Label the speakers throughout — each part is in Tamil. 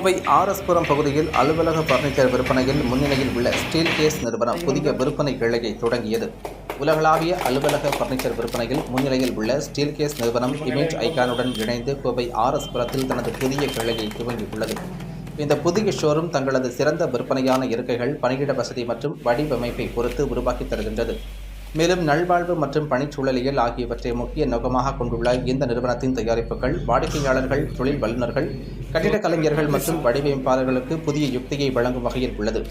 Speaker 1: கோவை ஆர்எஸ்புரம் பகுதியில் அலுவலக பர்னிச்சர் விற்பனையில் முன்னிலையில் உள்ள ஸ்டீல் கேஸ் நிறுவனம் புதிய விற்பனை கிளையை தொடங்கியது. உலகளாவிய அலுவலக பர்னிச்சர் விற்பனையில் முன்னிலையில் உள்ள ஸ்டீல் கேஸ் நிறுவனம் இமேஜ் ஐகானுடன் இணைந்து கோவை ஆர்எஸ்புரத்தில் தனது புதிய கிளையை துவங்கியுள்ளது. இந்த புதிய ஷோரூம் தங்களது சிறந்த விற்பனையான இருக்கைகள் பணியிட வசதி மற்றும் வடிவமைப்பை பொறுத்து உருவாக்கி தருகின்றது. மேலும் நல்வாழ்வு மற்றும் பணிச்சூழலியல் ஆகியவற்றை முக்கிய நோக்கமாக கொண்டுள்ள இந்த நிறுவனத்தின் தயாரிப்புகள் வாடிக்கையாளர்கள் தொழில் வல்லுநர்கள் கட்டிடக் கலைஞர்கள் மற்றும் வடிவமைப்பாளர்களுக்கு புதிய யுக்தியை வழங்கும் வகையில் உள்ளது.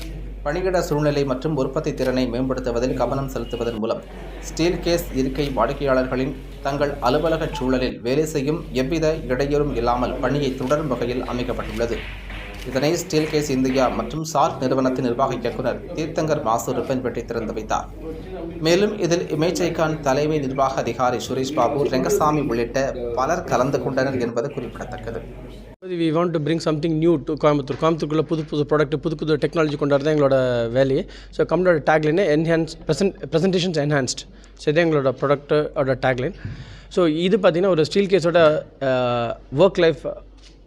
Speaker 1: பணியிட சூழ்நிலை மற்றும் உற்பத்தி திறனை மேம்படுத்துவதில் கவனம் செலுத்துவதன் மூலம் ஸ்டீல் கேஸ் இருக்கை வாடிக்கையாளர்களின் தங்கள் அலுவலக சூழலில் வேலை செய்யும் எவ்வித இடையூறும் இல்லாமல் பணியை தொடரும் வகையில் அமைக்கப்பட்டுள்ளது. இதனை ஸ்டீல் கேஸ் இந்தியா மற்றும் சார்க் நிறுவனத்தின் நிர்வாக இயக்குனர் தீர்த்தங்கர் மாசு ரிப்பன்பேட்டை திறந்து வைத்தார். மேலும் இதில் இமேஜைகான் தலைமை நிர்வாக அதிகாரி சுரேஷ் பாபு ரெங்கசாமி உள்ளிட்ட பலர் கலந்து கொண்டனர் என்பது குறிப்பிடத்தக்கது.
Speaker 2: We want to bring something new to Coimbatore கோயம்புத்தூருக்குள்ள புது புது ப்ராடக்ட் புது புது டெக்னாலஜி கொண்டாடுறது தான் எங்களோட வேலையை. ஸோ கம்பெனியோட டேக்லைனே enhance present presentations enhanced so இதான் எங்களோட ப்ராடக்ட்டோட டேக்லைன் ஸோ இது பார்த்திங்கன்னா ஒரு ஸ்டீல் கேஸோட work life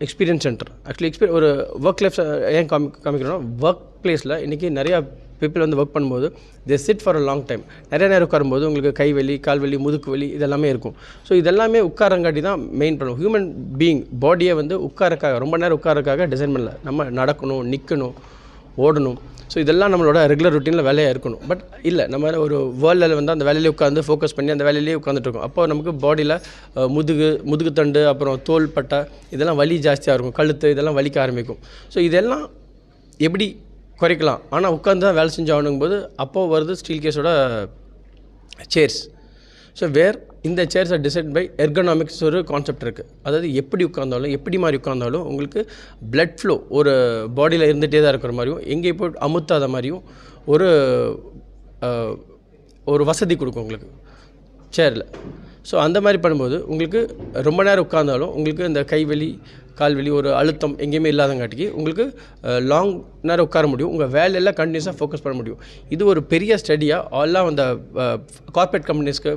Speaker 2: experience centre actually எக்ஸ்பீரிய ஒரு ஒர்க் லைஃப் ஏன் காமி காமிக்கிறோன்னா ஒர்க் பிளேஸில் இன்றைக்கி நிறையா பீப்புள் வந்து ஒர்க் பண்ணும்போது they sit for a long time நிறைய நேரம் உட்காரும்போது உங்களுக்கு கை வலி கால் வலி முதுக்கு வலி இதெல்லாமே இருக்கும். ஸோ இதெல்லாமே உட்காரங்காட்டி தான் மெயின் ப்ராப்ளம் ஹியூமன் பீயிங் பாடியை வந்து உட்காரக்காக ரொம்ப நேரம் உட்காரக்காக டிசைன் பண்ணல. நம்ம நடக்கணும் நிற்கணும் ஓடணும். ஸோ இதெல்லாம் நம்மளோட ரெகுலர் ருட்டீனில் வேலையாக இருக்கணும். பட் இல்லை நம்ம ஒரு வேர்ல்டில் வந்து அந்த வேலையிலே உட்காந்து ஃபோக்கஸ் பண்ணி அந்த வேலையிலேயே உட்காந்துட்ருக்கோம் அப்போ நமக்கு பாடியில் முதுகு முதுகுத்தண்டு அப்புறம் தோல் பட்டை இதெல்லாம் வலி ஜாஸ்தியாக இருக்கும். கழுத்து இதெல்லாம் வலிக்க ஆரம்பிக்கும். ஸோ இதெல்லாம் எப்படி குறைக்கலாம். ஆனால் உட்காந்து தான் வேலை செஞ்சாகணுங்கும் போது அப்போது வருது ஸ்டீல் கேஸோட சேர்ஸ் ஸோ வேர் இந்த chairs are decide by ergonomics ஒரு கான்செப்ட் இருக்குது அதாவது எப்படி உட்காந்தாலும் எப்படி மாதிரி உட்காந்தாலும் உங்களுக்கு பிளட் ஃப்ளோ ஒரு பாடியில் இருந்துகிட்டே தான் இருக்கிற மாதிரியும் எங்கேயும் போய் அமுத்தாத மாதிரியும் ஒரு ஒரு வசதி கொடுக்கும் உங்களுக்கு சேரில் ஸோ அந்த மாதிரி பண்ணும்போது உங்களுக்கு ரொம்ப நேரம் உட்காந்தாலும் உங்களுக்கு இந்த கைவலி கால்வெளி ஒரு அழுத்தம் எங்கேயுமே இல்லாதங்காட்டிக்கு உங்களுக்கு லாங் நேரம் உட்கார முடியும். உங்கள் வேலையெல்லாம் கண்டினியூஸாக ஃபோக்கஸ் பண்ண முடியும். இது ஒரு பெரிய ஸ்டடியாக ஆல்லாம் அந்த கார்ப்பரேட் கம்பெனிஸ்க்கு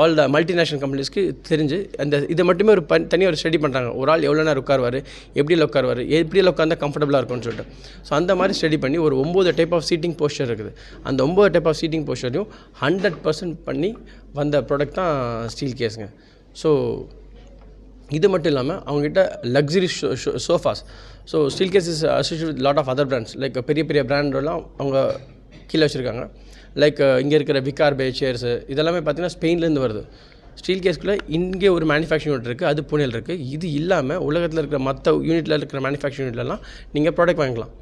Speaker 2: ஆல் த மல்டிநேஷனல் கம்பெனிஸ்க்கு தெரிஞ்சு அந்த இதை மட்டுமே ஒரு பன் தனியாக ஒரு ஸ்டடி பண்ணுறாங்க ஒரு ஆள் எவ்வளோ நேரம் உட்காருவார் எப்படியில் உட்காருவார் எப்படியில் உட்காந்தா கம்ஃபர்டபுளாக இருக்கும்னு சொல்லிட்டு. ஸோ அந்த மாதிரி ஸ்டடி பண்ணி ஒரு ஒம்பது டைப் ஆஃப் சீட்டிங் போஸ்டர் இருக்குது. அந்த ஒம்பது டைப் ஆஃப் சீட்டிங் போஸ்டரையும் ஹண்ட்ரட் பர்சன்ட் பண்ணி வந்த ப்ராடக்ட் தான் ஸ்டீல் கேஸுங்க ஸோ இது மட்டும் இல்லாமல் அவங்ககிட்ட luxury sofas so Steelcase is associate with lot of other brands like பெரிய பெரிய பிராண்டெல்லாம் அவங்க கீழே வச்சுருக்காங்க. லைக் இங்கே இருக்கிற விகார் பே சேர்ஸு இதெல்லாமே பார்த்தீங்கன்னா ஸ்பெயின்லேருந்து வருது. ஸ்டீல் கேஸ்க்குள்ளே இங்கே ஒரு மேனுஃபேக்சரிங் யூனிட் இருக்குது அது புனேல் இருக்குது இது இல்லாமல் உலகத்தில் இருக்கிற மற்ற யூனிட்டில் இருக்கிற மேனுஃபேக்சரிங் யூனிட்லலாம் நீங்கள் ப்ராடக்ட் வாங்கலாம்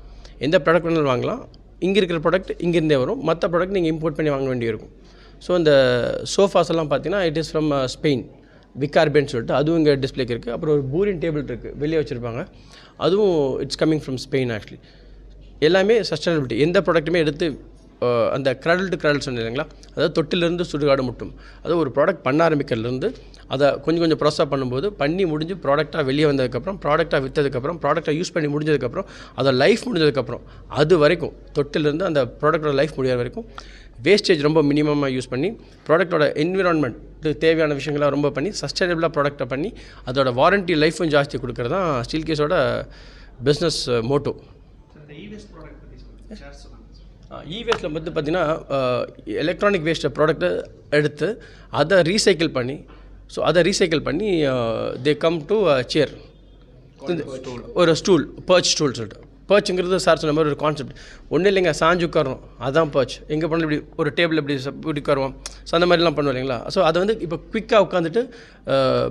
Speaker 2: எந்த ப்ராடக்ட் வேணாலும் வாங்கலாம். இங்கே இருக்கிற ப்ராடக்ட் இங்கேருந்தே வரும். மற்ற ப்ராடக்ட் நீங்கள் இம்போர்ட் பண்ணி வாங்க வேண்டியிருக்கும். ஸோ இந்த சோஃபாஸ் எல்லாம் பார்த்தீங்கன்னா it is from Spain uh, விக்கார்பேன்னு சொல்லிட்டு அதுவும் இங்கே டிஸ்பிளேக்கு இருக்குது அப்புறம் ஒரு பூரின் டேபிள் இருக்குது வெளியே வச்சுருப்பாங்க. அதுவும் it's coming from Spain actually எல்லாமே சஸ்டைனபிலிட்டி எந்த ப்ராடக்ட்டுமே எடுத்து அந்த கிரடல் டு கிரடல் சொன்னீங்களா அதாவது தொட்டிலிருந்து சுடுகாடு முட்டும். அதாவது ஒரு ப்ராடக்ட் பண்ண ஆரம்பிக்கிறதுலேருந்து அதை கொஞ்சம் கொஞ்சம் ப்ராசஸ் பண்ணும்போது பண்ணி முடிஞ்சு ப்ராடக்டாக வெளியே வந்ததுக்கப்புறம் ப்ராடக்டாக விற்றதுக்கப்புறம் ப்ராடக்டாக யூஸ் பண்ணி முடிஞ்சதுக்கப்புறம் அதை லைஃப் முடிஞ்சதுக்கப்புறம் அது வரைக்கும் தொட்டிலிருந்து அந்த ப்ராடக்டோட லைஃப் முடிகிற வரைக்கும் வேஸ்டேஜ் ரொம்ப மினிமமாக யூஸ் பண்ணி ப்ராடக்ட்டோட என்விரான்மெண்ட்டுக்கு தேவையான விஷயங்களை ரொம்ப பண்ணி சஸ்டைனபிளாக ப்ராடக்ட்டை பண்ணி அதோட வாரண்ட்டி லைஃப்பும் ஜாஸ்தி கொடுக்குறது தான் ஸ்டீல் கேஸோட பிஸ்னஸ் மோட்டோ இவேஸ்ட்டில் வந்து பார்த்தீங்கன்னா எலக்ட்ரானிக் வேஸ்ட் ப்ராடக்ட்டை எடுத்து அதை ரீசைக்கிள் பண்ணி ஸோ அதை ரீசைக்கிள் பண்ணி தே கம் டு சேர் ஒரு ஸ்டூல் பர்ச் ஸ்டூல் சொல்லிட்டு. பர்ச்சுங்கிறது சார் சொன்ன மாதிரி ஒரு கான்செப்ட் ஒன்றும் இல்லைங்க சாஞ்சு உட்காரோம் அதான் பர்ச் எங்கே பண்ணல இப்படி ஒரு டேபிள் இப்படி இப்படி உட்காருவோம். ஸோ அந்த மாதிரிலாம் பண்ணுவோம் இல்லைங்களா? ஸோ அதை வந்து இப்போ குயிக்காக உட்காந்துட்டு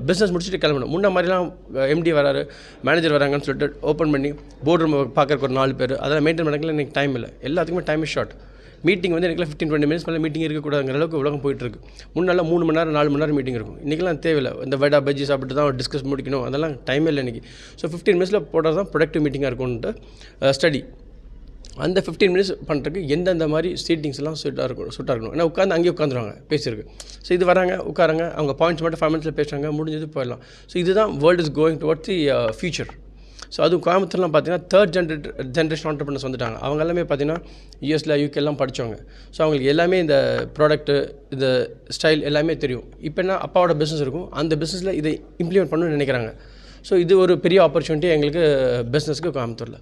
Speaker 2: பிஸ்னஸ் முடிச்சுட்டு கிளம்பணும். முன்ன மாதிரிலாம் எம்டி வராரு மேனேஜர் வராங்கன்னு சொல்லிட்டு ஓப்பன் பண்ணி போர்ட் ரூம் பார்க்கறக்கு ஒரு நாலு பேர். அதெல்லாம் மெயின்டைன் பண்ணக்கல எனக்கு டைம் இல்லை. எல்லாத்துக்குமே டைம் இஸ் ஷார்ட் மீட்டிங் வந்து எனக்கு ஃபிஃப்டீன் டுவெண்ட்டி மினிட்ஸ் மேலே மீட்டிங் இருக்கக்கூடாதுங்கிற அளவுக்கு உலகம் போயிட்டு இருக்கு முன்னெல்லாம் மூணு மணி நேரம் நாலு மணி நேரம் மீட்டிங் இருக்கும். இன்றைக்கெல்லாம் தேவையில்லை. இந்த வடா பஜ்ஜி சாப்பிட்டு தான் டிஸ்கஸ் முடிக்கணும். அதெல்லாம் டைமே இல்லை இன்றைக்கி ஸோ ஃபிஃப்டீன் மினிட்ஸில் போடுறது தான் ப்ரொடக்டிவ் மீட்டிங்காக இருக்கும்ன்ட்டு ஸ்டடி அந்த ஃபிஃப்டீன் மினிட்ஸ் பண்ணுறதுக்கு எந்தெந்த மாதிரி சீட்டிங்ஸ்லாம் சுட்டாக இருக்கும் சூட்டாக இருக்கணும். ஏன்னா உட்காந்து அங்கேயே உட்காந்துருவாங்க பேசியிருக்கு. ஸோ இது வராங்க உட்காராங்க. அவங்க பாயிண்ட்ஸ் மட்டும் ஃபைவ் மினிட்ஸில் பேசுகிறாங்க முடிஞ்சது போயிடலாம். ஸோ இதுதான் world is going toward the future so அதுவும் கோயம்புத்தூர்லாம் பார்த்தீங்கன்னா தேர்ட் ஜென்ரேட் ஜென்ரேஷன் ஆண்டர்பனர்ஸ் வந்துட்டாங்க. அவங்க எல்லாமே பார்த்தீங்கன்னா யூஎஸில் யூகேலாம் படித்தவங்க ஸோ அவங்களுக்கு எல்லாமே இந்த ப்ராடக்ட்டு இந்த ஸ்டைல் எல்லாமே தெரியும். இப்போ என்ன? அப்பாவோட பிஸ்னஸ் இருக்கும். அந்த பிஸ்னஸில் இதை இம்ப்ளிமெண்ட் பண்ணணும்னு நினைக்கிறாங்க. ஸோ இது ஒரு பெரிய ஆப்பர்ச்சுனிட்டி எங்களுக்கு பிஸ்னஸ்க்கு கோயம்புத்தூரில்.